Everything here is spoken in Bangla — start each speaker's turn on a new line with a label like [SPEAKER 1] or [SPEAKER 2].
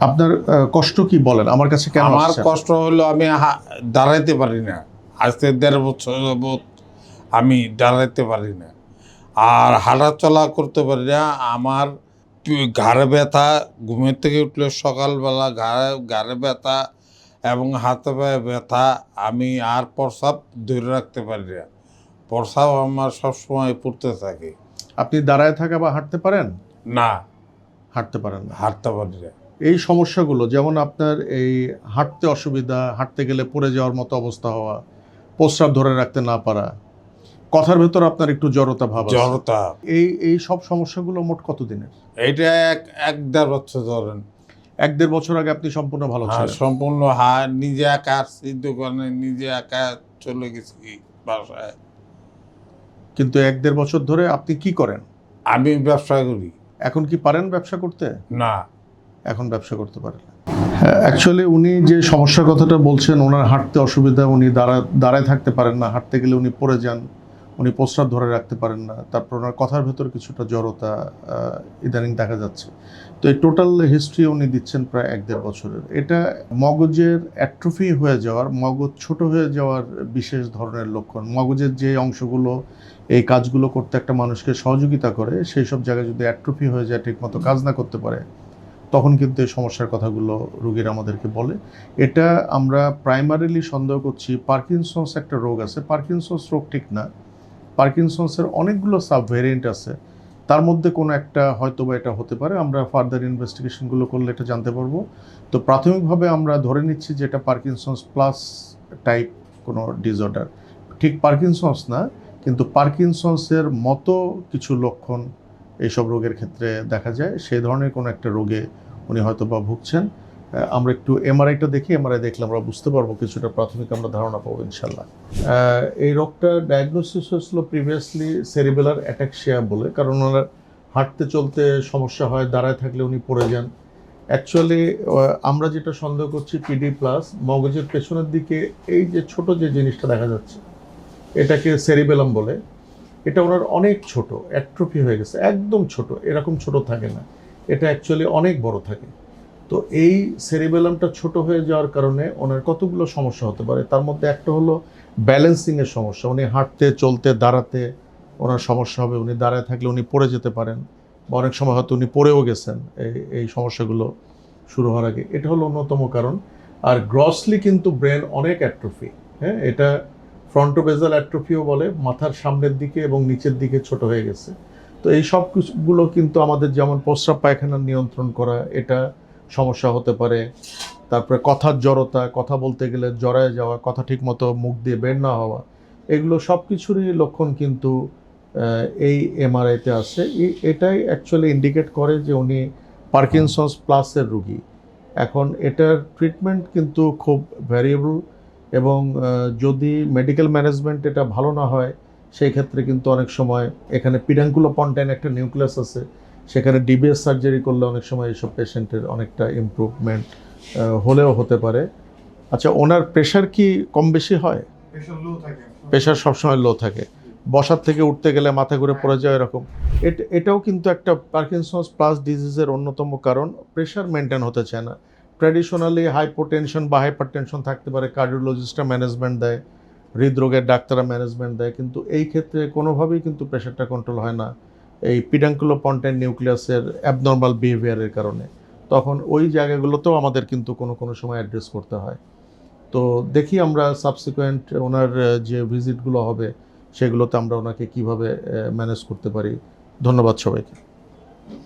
[SPEAKER 1] আপনার কষ্ট কি বলেন? আমার কাছে কেন
[SPEAKER 2] আমার কষ্ট হলো আমি দাঁড়াইতে পারি না। আজকে দেড় বছর যাবৎ আমি দাঁড়াইতে পারি না। আর হাঁটা চলা করতে পারি না। আমার ঘাড়ে ব্যথা ঘুমের থেকে উঠলে সকালবেলা ঘাড়ে ঘাড়ে ব্যথা এবং হাতে পায়ে ব্যথা আমি আর প্রসাব ধরে রাখতে পারি না। প্রসাব আমার সবসময় পড়তে থাকে।
[SPEAKER 1] আপনি দাঁড়ায় থাকা বা হাঁটতে পারেন?
[SPEAKER 2] না।
[SPEAKER 1] হাঁটতে পারেন না।
[SPEAKER 2] হাঁটতে পারি না।
[SPEAKER 1] এই সমস্যাগুলো যেমন আপনার এই হাঁটতে অসুবিধা হাঁটতে গেলে পড়ে যাওয়ার মতো অবস্থা হওয়া প্রস্রাব ধরে রাখতে না পারা কথার ভেতর আপনার একটু জড়তা ভাব
[SPEAKER 2] জড়তা।
[SPEAKER 1] এই এই সব সমস্যাগুলো মোট কত দিনের
[SPEAKER 2] এইটা এক এক দেড় বছর ধরেন।
[SPEAKER 1] এক দেড় বছর আগে আপনি সম্পূর্ণ ভালো
[SPEAKER 2] হ্যাঁ
[SPEAKER 1] ছিলেন।
[SPEAKER 2] সম্পূর্ণ হ্যাঁ নিজে একা দোকানে নিজে একা চলে গেছি বাসায়।
[SPEAKER 1] কিন্তু এক দেড় বছর ধরে আপনি কি করেন?
[SPEAKER 2] আমি ব্যবসা করি।
[SPEAKER 1] এখন কি পারেন ব্যবসা করতে?
[SPEAKER 2] না।
[SPEAKER 1] এখন ব্যবসা করতে পারেন অ্যাকচুয়ালি উনি যে সমস্যার কথাটা বলছেন, ওনার হাঁটতে অসুবিধা, উনি দাঁড়া, দাঁড়ায় থাকতে পারেন না, হাঁটতে গেলে উনি পড়ে যান, উনি প্রস্রাব ধরে রাখতে পারেন না, তারপর ওনার কথার ভেতর কিছুটা জড়তা ইদানিং দেখা যাচ্ছে। তো এই টোটাল হিস্ট্রি উনি দিচ্ছেন প্রায় এক দেড় বছরের। এটা মগজের অ্যাট্রোফি হয়ে যাওয়ার, মগজ ছোট হয়ে যাওয়ার বিশেষ ধরনের লক্ষণ। মগজের যে অংশগুলো, এই কাজগুলো করতে একটা মানুষকে সহযোগিতা করে, সেই সব জায়গায় যদি অ্যাট্রোফি হয়ে যায়, ঠিকমতো কাজ না করতে পারে তখন কিন্তু এই সমস্যার কথাগুলো রোগীর আমাদেরকে বলে। এটা আমরা প্রাইমারিলি সন্দেহ করছি পার্কিনসন্স একটা রোগ আছে। পার্কিনসন্স রোগ ঠিক না। পার্কিনসন্সের অনেকগুলো সাব ভেরিয়েন্ট আছে। তার মধ্যে কোনো একটা হয়তো বা এটা হতে পারে। আমরা ফার্দার ইনভেস্টিগেশনগুলো করলে এটা জানতে পারব। তো প্রাথমিকভাবে আমরা ধরে নিচ্ছি যে এটা পার্কিনসন্স প্লাস টাইপ কোনো ডিসঅর্ডার ঠিক পার্কিনসন্স না, কিন্তু পার্কিনসন্সের মতো কিছু লক্ষণ এইসব রোগের ক্ষেত্রে দেখা যায়। সেই ধরনের কোনো একটা রোগে উনি হয়তো বা ভুগছেন আমরা একটু এমআরআইটা দেখি, এমআরআই দেখলে আমরা বুঝতে পারব কিছুটা প্রাথমিক আমরা ধারণা পাবো ইনশাল্লাহ এই রোগটা ডায়াগনোসিস হয়েছিল প্রিভিয়াসলি সেরিবেলার অ্যাটাক্সিয়া বলে, কারণ ওনার হাঁটতে চলতে সমস্যা হয়, দাঁড়ায় থাকলে উনি পড়ে যান। অ্যাকচুয়ালি আমরা যেটা সন্দেহ করছি পিডি প্লাস মগজের পেছনের দিকে এই যে ছোট যে জিনিসটা দেখা যাচ্ছে, এটাকে সেরিবেলাম বলে। এটা ওনার অনেক ছোট, অ্যাট্রোফি হয়ে গেছে, একদম ছোট, এরকম ছোট থাকে না। এটা অ্যাকচুয়ালি অনেক বড় থাকে। তো এই সেরিবেলামটা ছোট হয়ে যাওয়ার কারণে ওনার কতগুলো সমস্যা হতে পারে? তার মধ্যে একটা হলো ব্যালেন্সিংয়ের সমস্যা, উনি হাঁটতে, চলতে, দাঁড়াতে ওনার সমস্যা হবে, উনি দাঁড়ায় থাকলে উনি পড়ে যেতে পারেন বা অনেক সময় হয়তো উনি পড়েও গেছেন, এই এই সমস্যাগুলো শুরু হওয়ার আগে। এটা হলো অন্যতম কারণ। আর গ্রসলি কিন্তু ব্রেন অনেক অ্যাট্রোফি হ্যাঁ? এটা ফ্রন্টোবেজাল অ্যাট্রোফিও বলে, মাথার সামনের দিকে এবং নিচের দিকে ছোট হয়ে গেছে। তো এই সব কিছুগুলো কিন্তু আমাদের যেমন প্রস্রাব পায়খানা নিয়ন্ত্রণ করা, এটা সমস্যা হতে পারে। তারপরে কথার জড়তা, কথা বলতে গেলে জড়ায় যাওয়া, কথা ঠিকমতো মুখ দিয়ে বের না হওয়া, এগুলো সব কিছুরই লক্ষণ কিন্তু এই এমআরআইতে আছে। এটাই অ্যাকচুয়ালি ইন্ডিকেট করে যে উনি পার্কিনসন্স প্লাসের রুগী। এখন এটার ট্রিটমেন্ট কিন্তু খুব ভ্যারিয়েবল এবং যদি মেডিকেল ম্যানেজমেন্ট এটা ভালো না হয় সেই ক্ষেত্রে কিন্তু অনেক সময় এখানে পিডাঙ্কুলো পন্টাইন একটা নিউক্লিয়াস আছে সেখানে ডিবিএস সার্জারি করলে অনেক সময় এইসব পেশেন্টের অনেকটা ইমপ্রুভমেন্ট হলেও হতে পারে। আচ্ছা ওনার প্রেশার কি কম বেশি হয়? প্রেশার সবসময় লো থাকে। বসার থেকে উঠতে গেলে মাথা ঘুরে পড়ে যায় এরকম। এট- এটাও কিন্তু একটা পার্কিনসন্স প্লাস ডিজিজের অন্যতম কারণ। প্রেশার মেনটেন হতে চায় না। ট্র্যাডিশনালি হাইপোটেনশন বা হাইপার টেনশন থাকতে পারে কার্ডিওলজিস্টরা ম্যানেজমেন্ট দেয়, হৃদরোগের ডাক্তাররা ম্যানেজমেন্ট দেয়, কিন্তু এই ক্ষেত্রে কোনোভাবেই কিন্তু প্রেশারটা কন্ট্রোল হয় না। এই পিডাঙ্কুলো পন্টেন নিউক্লিয়াসের অ্যাবনর্মাল বিহেভিয়ারের কারণে। তখন ওই জায়গাগুলোতেও আমাদের কিন্তু কোনো কোনো সময় অ্যাড্রেস করতে হয়। তো দেখি আমরা সাবসিকুয়েন্ট ওনার যে ভিজিটগুলো হবে, সেগুলোতে আমরা ওনাকে কীভাবে ম্যানেজ করতে পারি। ধন্যবাদ সবাইকে।